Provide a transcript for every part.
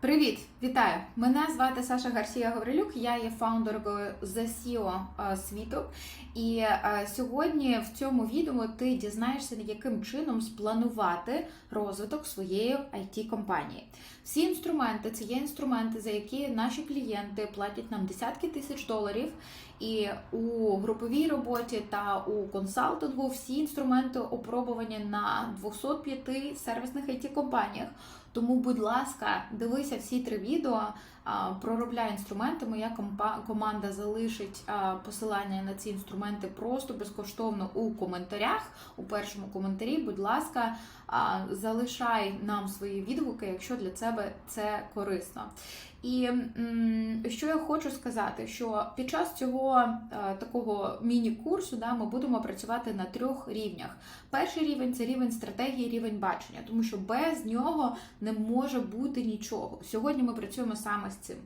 Привіт, вітаю! Мене звати Саша Гарсія Гаврилюк. Я є фаундеркою The CEO е, світу. І е, сьогодні в цьому відео ти дізнаєшся, яким чином спланувати розвиток своєї it компанії. Всі інструменти це є інструменти, за які наші клієнти платять нам десятки тисяч доларів. І у груповій роботі та у консалтингу всі інструменти опробувані на 205 сервісних it компаніях. Тому, будь ласка, дивися всі три відео, проробляй інструменти. Моя команда залишить посилання на ці інструменти просто безкоштовно у коментарях. У першому коментарі, будь ласка, залишай нам свої відгуки, якщо для тебе це корисно. І що я хочу сказати, що під час цього е, такого міні-курсу да, ми будемо працювати на трьох рівнях. Перший рівень це рівень стратегії, рівень бачення, тому що без нього не може бути нічого. Сьогодні ми працюємо саме з цим.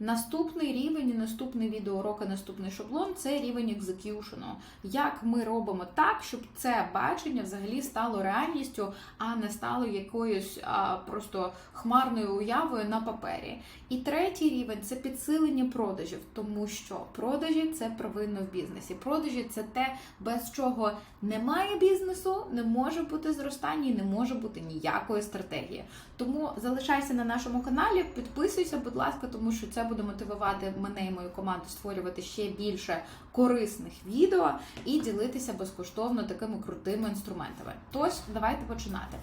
Наступний рівень, наступний відеоурок, і наступний шаблон це рівень екзекюшену. Як ми робимо так, щоб це бачення взагалі стало реальністю, а не стало якоюсь а, просто хмарною уявою на папері. І третій рівень це підсилення продажів, тому що продажі це провинно в бізнесі. Продажі це те, без чого немає бізнесу, не може бути зростання і не може бути ніякої стратегії. Тому залишайся на нашому каналі, підписуйся, будь ласка, тому що це буде мотивувати мене і мою команду створювати ще більше корисних відео і ділитися безкоштовно такими крутими інструментами. Тож, давайте починати.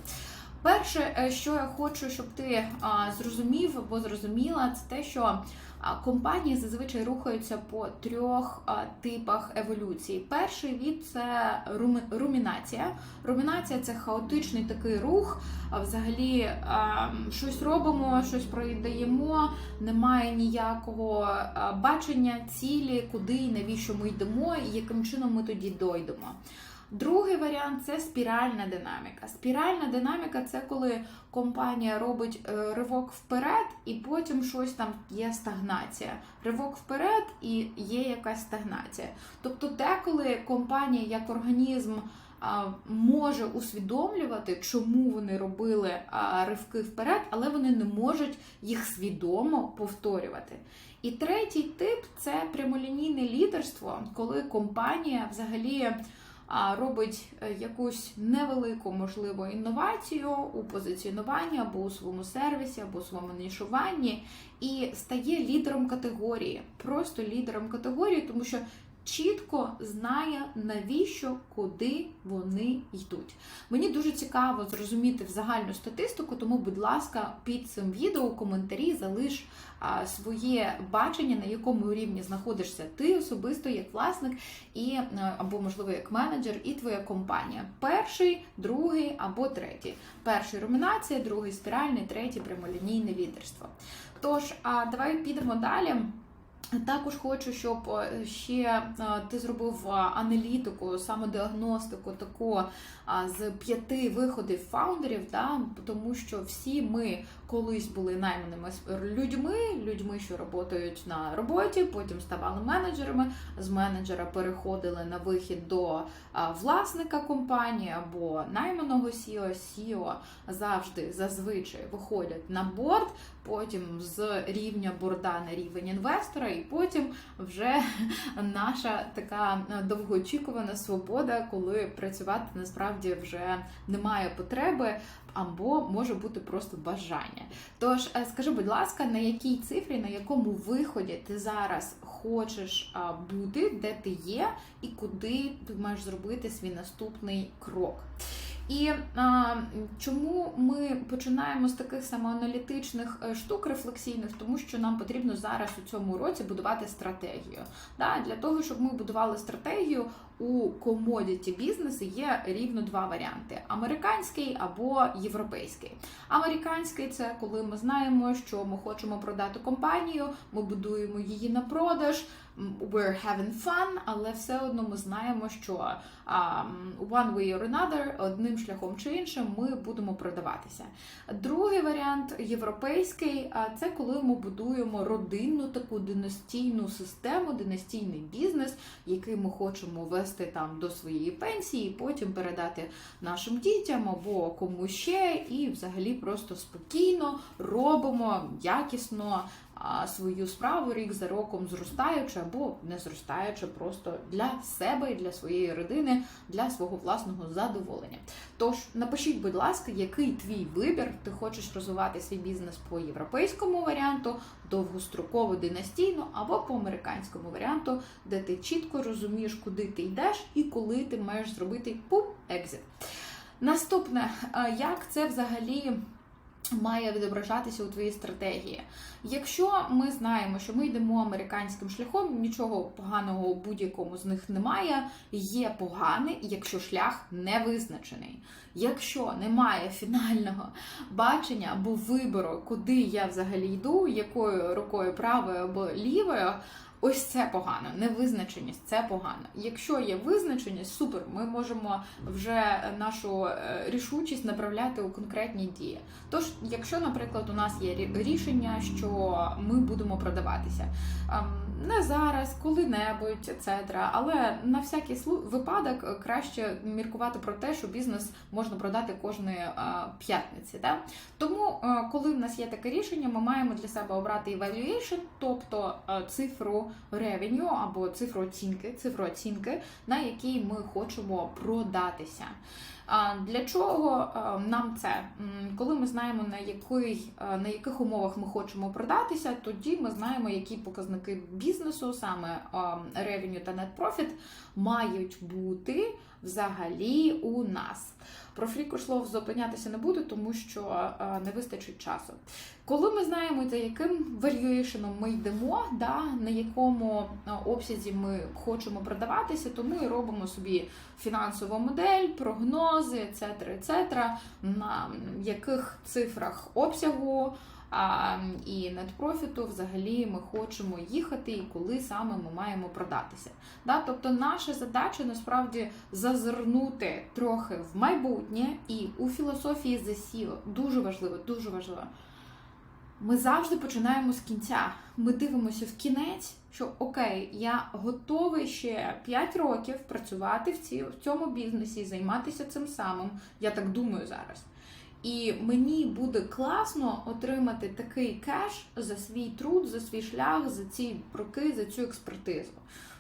Перше, е, що я хочу, щоб ти зрозумів або зрозуміла, це те, що компанії зазвичай рухаються по трьох типах еволюції. Перший від це румінація. Румінація це хаотичний такий рух. Взагалі щось робимо, щось продаємо, немає ніякого бачення, цілі, куди і навіщо ми йдемо, і яким чином ми тоді дойдемо. Другий варіант це спіральна динаміка. Спіральна динаміка це коли компанія робить е, ривок вперед, і потім щось там є стагнація. Ривок вперед і є якась стагнація. Тобто, деколи компанія як організм. Може усвідомлювати, чому вони робили ривки вперед, але вони не можуть їх свідомо повторювати. І третій тип це прямолінійне лідерство, коли компанія взагалі робить е, якусь невелику, можливо, інновацію у позиціонуванні або у своєму сервісі, або у своєму нішуванні, і стає лідером категорії, просто лідером категорії, тому що чітко знає, навіщо, куди вони йдуть. Мені дуже цікаво зрозуміти загальну статистику, тому, будь ласка, під цим відео у коментарі залиш своє бачення, на якому рівні знаходишся ти особисто як власник, і е, або можливо як менеджер, і твоя компанія. Перший, другий або третій. Перший румінація, другий спіральний, третій прямолінійне лідерство. Тож, а давай підемо далі. Також хочу, щоб е, ще е, ти зробив е, аналітику, самодіагностику таку з п'яти виходів фаундерів, да, тому що всі ми колись були найманими людьми, людьми, що працюють на роботі, потім ставали менеджерами. З менеджера переходили на вихід до власника компанії або найманого CEO. CEO завжди зазвичай виходять на борт, потім з рівня борда на рівень інвестора, і потім вже наша така довгоочікувана свобода, коли працювати насправді вже немає потреби. Або може бути просто бажання. Тож е, скажи, будь ласка, на якій цифрі, на якому виході ти зараз хочеш бути, де ти є, і куди ти маєш зробити свій наступний крок? І а, чому ми починаємо з таких самоаналітичних е, штук рефлексійних, тому що нам потрібно зараз у цьому році будувати стратегію. Да, Для того, щоб ми будували стратегію у комодіті бізнесі є рівно два варіанти: американський або європейський. Американський це коли ми знаємо, що ми хочемо продати компанію, ми будуємо її на продаж. We're having fun, але все одно ми знаємо, що one way or another, одним шляхом чи іншим, ми будемо продаватися. Другий варіант європейський це коли ми будуємо родинну таку династійну систему, династійний бізнес, який ми хочемо вести викласти там до своєї пенсії, потім передати нашим дітям або комусь ще, і взагалі просто спокійно робимо якісно свою справу рік за роком зростаючи або не зростаючи, просто для себе і для своєї родини, для свого власного задоволення. Тож напишіть, будь ласка, який твій вибір, ти хочеш розвивати свій бізнес по європейському варіанту, довгостроково династійно, або по американському варіанту, де ти чітко розумієш, куди ти йдеш і коли ти маєш зробити пум екзит. Наступне, як це взагалі має відображатися у твоїй стратегії. Якщо ми знаємо, що ми йдемо американським шляхом, нічого поганого у будь-якому з них немає. Є поганий, якщо шлях не визначений. Якщо немає фінального бачення або вибору, куди я взагалі йду, якою рукою правою або лівою. Ось це погано, невизначеність це погано. Якщо є визначеність, супер, ми можемо вже нашу е, рішучість направляти у конкретні дії. Тож, якщо, наприклад, у нас є рішення, що ми будемо продаватися ем, не зараз, коли-небудь, etc., але на всякий випадок е, краще міркувати про те, що бізнес можна продати кожної е, п'ятниці. Да? Тому, коли в нас є таке рішення, ми маємо для себе обрати evaluation, тобто цифру revenue або цифру оцінки, цифру оцінки, на якій ми хочемо продатися. Для чого е, нам це? Коли ми знаємо, на, який, е, на яких умовах ми хочемо продатися, тоді ми знаємо, які показники бізнесу, саме ревеню та net мають бути взагалі у нас. Про фрікошлов зупинятися не буду, тому що е, не вистачить часу. Коли ми знаємо, за яким варіюєшеном ми йдемо, да, на якому е, обсязі ми хочемо продаватися, то ми робимо собі фінансову модель, прогнози, etc., etc., на яких цифрах обсягу і нетпрофіту взагалі ми хочемо їхати, і коли саме ми маємо продатися. Да? Тобто наша задача насправді зазирнути трохи в майбутнє і у філософії ЗСІО дуже важливо, дуже важливо. Ми завжди починаємо з кінця. Ми дивимося в кінець, що окей, я готовий ще 5 років працювати в цьому бізнесі займатися цим самим. Я так думаю зараз. І мені буде класно отримати такий кеш за свій труд, за свій шлях, за ці роки, за цю експертизу.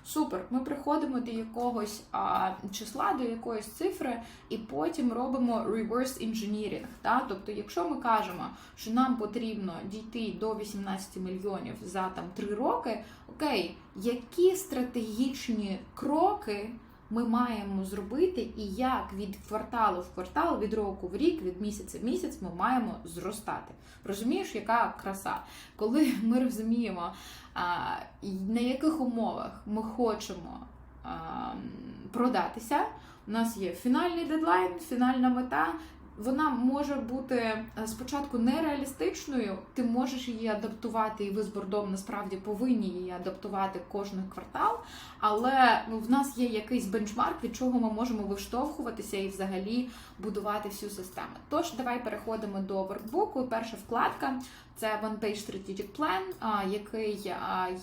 Супер, ми приходимо до якогось а, числа, до якоїсь цифри, і потім робимо reverse engineering. Да? Тобто, якщо ми кажемо, що нам потрібно дійти до 18 мільйонів за там 3 роки, окей, які стратегічні кроки ми маємо зробити, і як від кварталу в квартал, від року в рік, від місяця в місяць ми маємо зростати. Розумієш, яка краса? Коли ми розуміємо, на яких умовах ми хочемо продатися, у нас є фінальний дедлайн, фінальна мета. Вона може бути е, спочатку нереалістичною, ти можеш її адаптувати, і ви з бордом насправді повинні її адаптувати кожен квартал. Але ну, в нас є якийсь бенчмарк, від чого ми можемо виштовхуватися і взагалі будувати всю систему. Тож давай переходимо до воркбуку. Перша вкладка це One Page Strategic Plan, який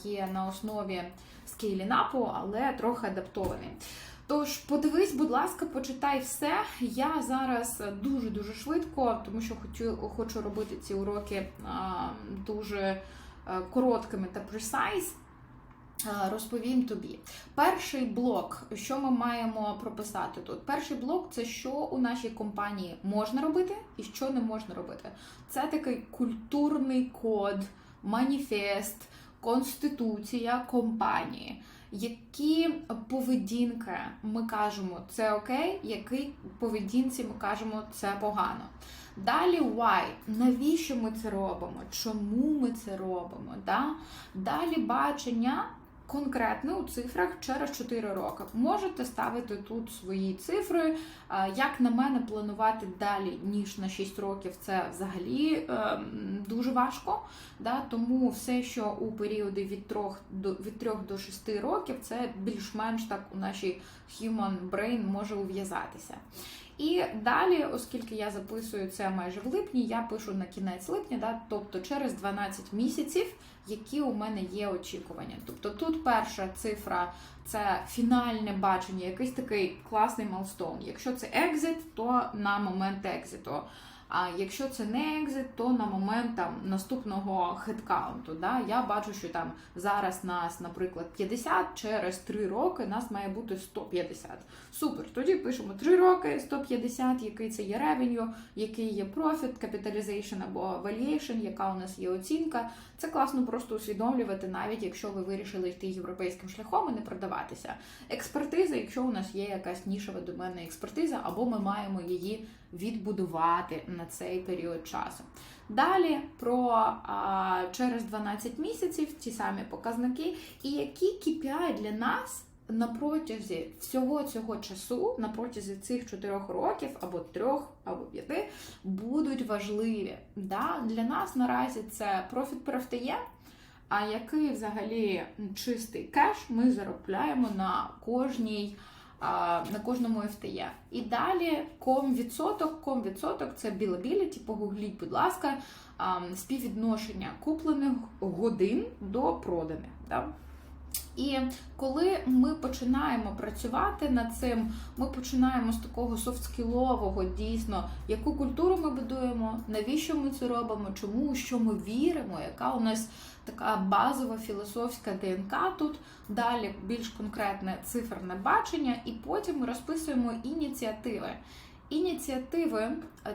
є на основі скейлінапу, але трохи адаптований. Тож подивись, будь ласка, почитай все. Я зараз дуже дуже швидко, тому що хочу, хочу робити ці уроки дуже е, короткими та precise, Розповім тобі. Перший блок, що ми маємо прописати тут? Перший блок це що у нашій компанії можна робити і що не можна робити. Це такий культурний код, маніфест, конституція компанії. Які поведінки ми кажемо це окей, які поведінці ми кажемо це погано. Далі why, навіщо ми це робимо? Чому ми це робимо? Да? Далі бачення конкретне у цифрах через 4 роки. Можете ставити тут свої цифри. Як на мене, планувати далі, ніж на 6 років, це взагалі ем, дуже важко. Тому все, що у періоди від 3 до, від 3 до 6 років, це більш-менш так у нашій human brain може ув'язатися. І далі, оскільки я записую це майже в липні, я пишу на кінець липня, да, тобто через 12 місяців, які у мене є очікування. Тобто тут перша цифра це фінальне бачення, якийсь такий класний малстон. Якщо це екзит, то на момент екзиту. А якщо це не екзит, то на момент там наступного хедкаунту. Да? Я бачу, що там зараз нас, наприклад, 50, через 3 роки нас має бути 150. Супер. Тоді пишемо 3 роки, 150, який це є revenue, який є profit, capitalization або valuation, яка у нас є оцінка. Це класно просто усвідомлювати, навіть якщо ви вирішили йти європейським шляхом і не продаватися. Експертиза, якщо у нас є якась нішева доменна експертиза, або ми маємо її відбудувати на цей період часу. Далі про а, через 12 місяців ті самі показники, і які KPI для нас на протязі всього цього часу, на протязі цих 4 років, або 3, або 5, будуть важливі. Да? Для нас наразі це профіт per а який взагалі чистий кеш ми заробляємо на кожній на кожному FTE. І далі ком-відсоток. Ком-відсоток це білабіліті, погугліть, будь ласка, співвідношення куплених годин до проданих. Да? І коли ми починаємо працювати над цим, ми починаємо з такого софтскілового, дійсно, яку культуру ми будуємо, навіщо ми це робимо, чому, що ми віримо, яка у нас така базова філософська ДНК тут. Далі більш конкретне циферне бачення, і потім ми розписуємо ініціативи. Ініціативи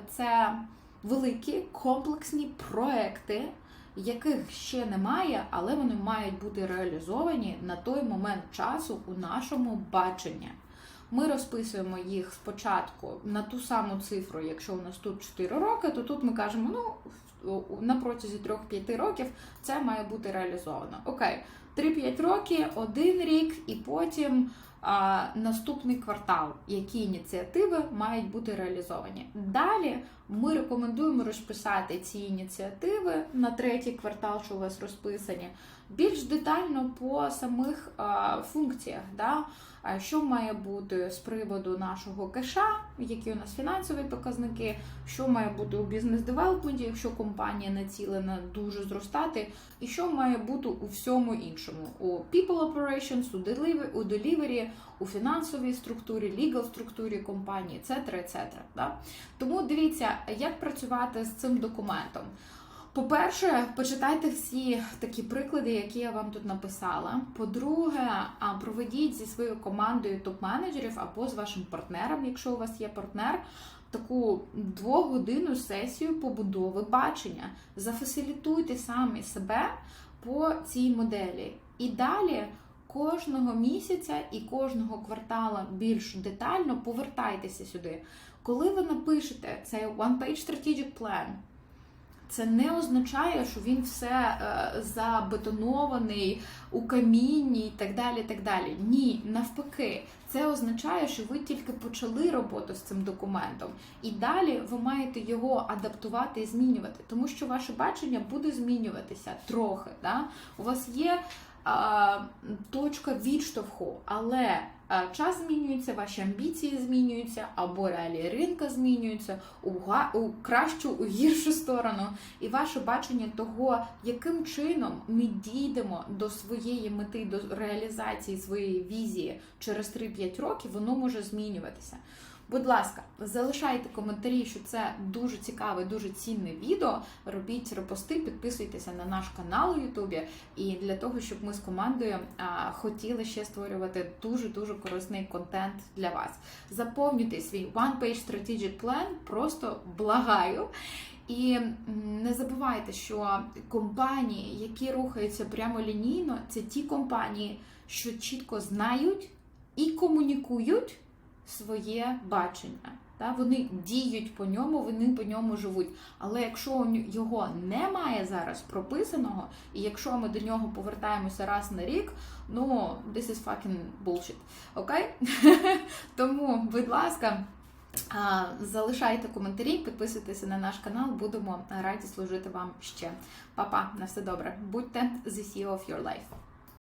це великі комплексні проекти яких ще немає, але вони мають бути реалізовані на той момент часу у нашому баченні. Ми розписуємо їх спочатку на ту саму цифру, якщо у нас тут 4 роки, то тут ми кажемо, ну на протязі 3-5 років це має бути реалізовано. Окей, 3-5 років, один рік, і потім наступний квартал, які ініціативи мають бути реалізовані. Далі ми рекомендуємо розписати ці ініціативи на третій квартал, що у вас розписані, більш детально по самих функціях. Да? Що має бути з приводу нашого кеша, які у нас фінансові показники, що має бути у бізнес-девелопменті, якщо компанія націлена дуже зростати, і що має бути у всьому іншому: у people operations, у delivery, у delivery, у фінансовій структурі, legal структурі компанії, etc. etc. Да? Тому дивіться, як працювати з цим документом. По-перше, почитайте всі такі приклади, які я вам тут написала. По-друге, проведіть зі своєю командою топ-менеджерів або з вашим партнером, якщо у вас є партнер, таку двогодинну сесію побудови бачення. Зафасилітуйте самі себе по цій моделі. І далі. Кожного місяця і кожного квартала більш детально повертайтеся сюди. Коли ви напишете цей one-page strategic plan, це не означає, що він все е, забетонований у камінні і так далі. так далі. Ні, навпаки, це означає, що ви тільки почали роботу з цим документом, і далі ви маєте його адаптувати і змінювати, тому що ваше бачення буде змінюватися трохи. Да? У вас є точка відштовху, але час змінюється, ваші амбіції змінюються, або реалії ринка змінюються у, у кращу, у гіршу сторону, і ваше бачення того, яким чином ми дійдемо до своєї мети, до реалізації своєї візії через 3-5 років, воно може змінюватися. Будь ласка, залишайте коментарі, що це дуже цікаве, дуже цінне відео. Робіть репости, підписуйтеся на наш канал у Ютубі. І для того, щоб ми з командою хотіли ще створювати дуже-дуже корисний контент для вас. Заповнюйте свій one-page strategic plan, просто благаю. І не забувайте, що компанії, які рухаються прямо лінійно, це ті компанії, що чітко знають і комунікують своє бачення. Та, Вони діють по ньому, вони по ньому живуть. Але якщо його немає зараз прописаного, і якщо ми до нього повертаємося раз на рік, ну this is fucking bullshit. Окей? Тому, будь ласка. Залишайте коментарі, підписуйтеся на наш канал, будемо раді служити вам ще. Па-па, на все добре. Будьте the CEO of your life.